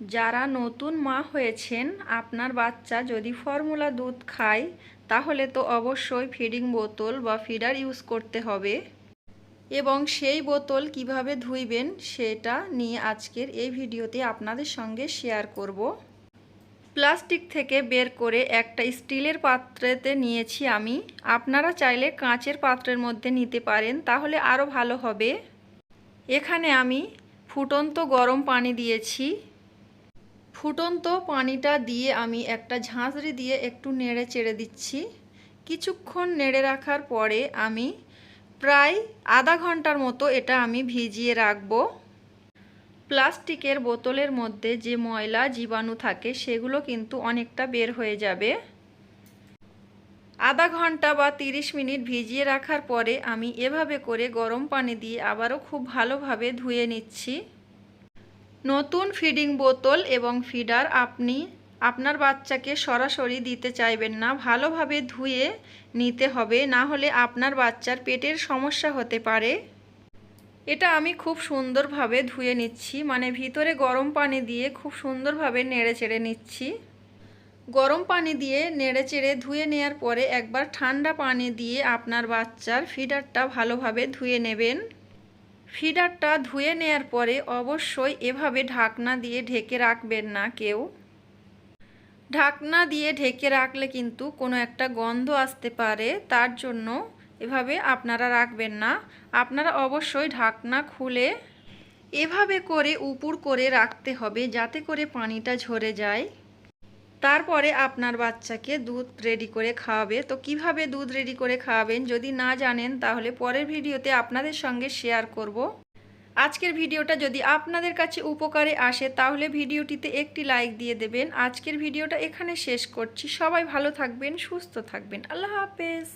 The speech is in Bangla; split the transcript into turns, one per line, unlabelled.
যারা নতুন মা হয়েছেন, আপনার বাচ্চা যদি ফর্মুলা দুধ খায়, তাহলে তো অবশ্যই ফিডিং বোতল বা ফিডার ইউজ করতে হবে। এবং সেই বোতল কীভাবে ধুইবেন, সেটা নিয়ে আজকের এই ভিডিওতে আপনাদের সঙ্গে শেয়ার করব। প্লাস্টিক থেকে বের করে একটা স্টিলের পাত্রেতে নিয়েছি আমি। আপনারা চাইলে কাঁচের পাত্রের মধ্যে নিতে পারেন, তাহলে আরও ভালো হবে। এখানে আমি ফুটন্ত গরম পানি দিয়েছি। ফুটন্ত পানিটা দিয়ে আমি একটা ঝাঁঝরি দিয়ে একটু নেড়ে চেড়ে দিচ্ছি। কিছুক্ষণ নেড়ে রাখার পরে আমি প্রায় আধা ঘণ্টার মতো এটা আমি ভিজিয়ে রাখব। প্লাস্টিকের বোতলের মধ্যে যে ময়লা জীবাণু থাকে, সেগুলো কিন্তু অনেকটা বের হয়ে যাবে। আধা ঘণ্টা বা তিরিশ মিনিট ভিজিয়ে রাখার পরে আমি এভাবে করে গরম পানি দিয়ে আবারও খুব ভালোভাবে ধুয়ে নিচ্ছি। নতুন ফিডিং বোতল এবং ফিডার আপনি আপনার বাচ্চাকে সরাসরি দিতে চাইবেন না। ভালোভাবে ধুয়ে নিতে হবে, না হলে আপনার বাচ্চার পেটের সমস্যা হতে পারে। এটা আমি খুব সুন্দরভাবে ধুয়ে নিচ্ছি মানে ভিতরে গরম পানি দিয়ে খুব সুন্দরভাবে নেড়ে চেড়ে নিচ্ছি। গরম পানি দিয়ে নেড়ে চেড়ে ধুয়ে নেওয়ার পরে একবার ঠান্ডা পানি দিয়ে আপনার বাচ্চার ফিডারটা ভালোভাবে ধুয়ে নেবেন। ফিডারটা ধুয়ে নেয়ার পরে অবশ্যই এভাবে ঢাকনা দিয়ে ঢেকে রাখবেন না কেউ। ঢাকনা দিয়ে ঢেকে রাখলে কিন্তু কোনো একটা গন্ধ আসতে পারে, তার জন্য এভাবে আপনারা রাখবেন না। আপনারা অবশ্যই ঢাকনা খুলে এভাবে করে উপুর করে রাখতে হবে যাতে করে পানিটা ঝরে যায়। তারপরে আপনার বাচ্চাকে দুধ রেডি করে খাওয়াবে। তো কীভাবে দুধ রেডি করে খাওয়াবেন যদি না জানেন তাহলে পরের ভিডিওতে আপনাদের সঙ্গে শেয়ার করব। আজকের ভিডিওটা যদি আপনাদের কাছে উপকারে আসে তাহলে ভিডিওটিতে একটি লাইক দিয়ে দেবেন। আজকের ভিডিওটা এখানে শেষ করছি। সবাই ভালো থাকবেন, সুস্থ থাকবেন। আল্লাহ হাফেজ।